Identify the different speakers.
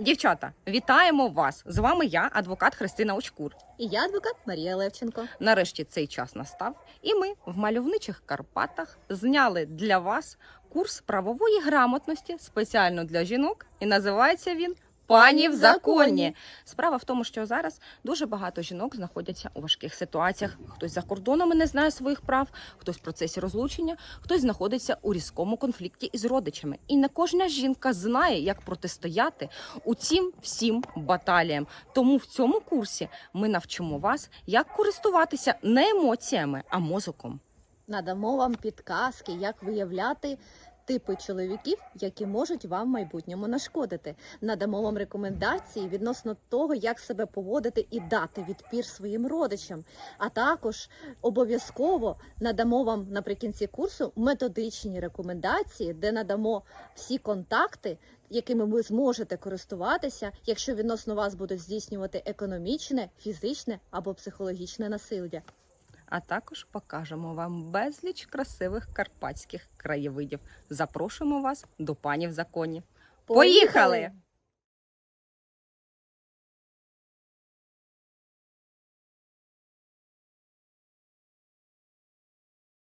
Speaker 1: Дівчата, вітаємо вас! З вами я, адвокат Христина Очкур.
Speaker 2: І я адвокат Марія Левченко.
Speaker 1: Нарешті цей час настав, і ми в мальовничих Карпатах зняли для вас курс правової грамотності спеціально для жінок, і називається він Пані в законі. Справа в тому, що зараз дуже багато жінок знаходяться у важких ситуаціях. Хтось за кордонами не знає своїх прав, хтось в процесі розлучення, хтось знаходиться у різкому конфлікті із родичами. І не кожна жінка знає, як протистояти у цим всім баталіям. Тому в цьому курсі ми навчимо вас, як користуватися не емоціями, а мозоком.
Speaker 2: Надамо вам підказки, як виявляти типи чоловіків, які можуть вам в майбутньому нашкодити. Надамо вам рекомендації відносно того, як себе поводити і дати відпір своїм родичам. А також обов'язково надамо вам наприкінці курсу методичні рекомендації, де надамо всі контакти. Якими ви зможете користуватися, якщо відносно вас будуть здійснювати економічне, фізичне або психологічне насилля.
Speaker 1: А також покажемо вам безліч красивих карпатських краєвидів. Запрошуємо вас до пані в законі. Поїхали!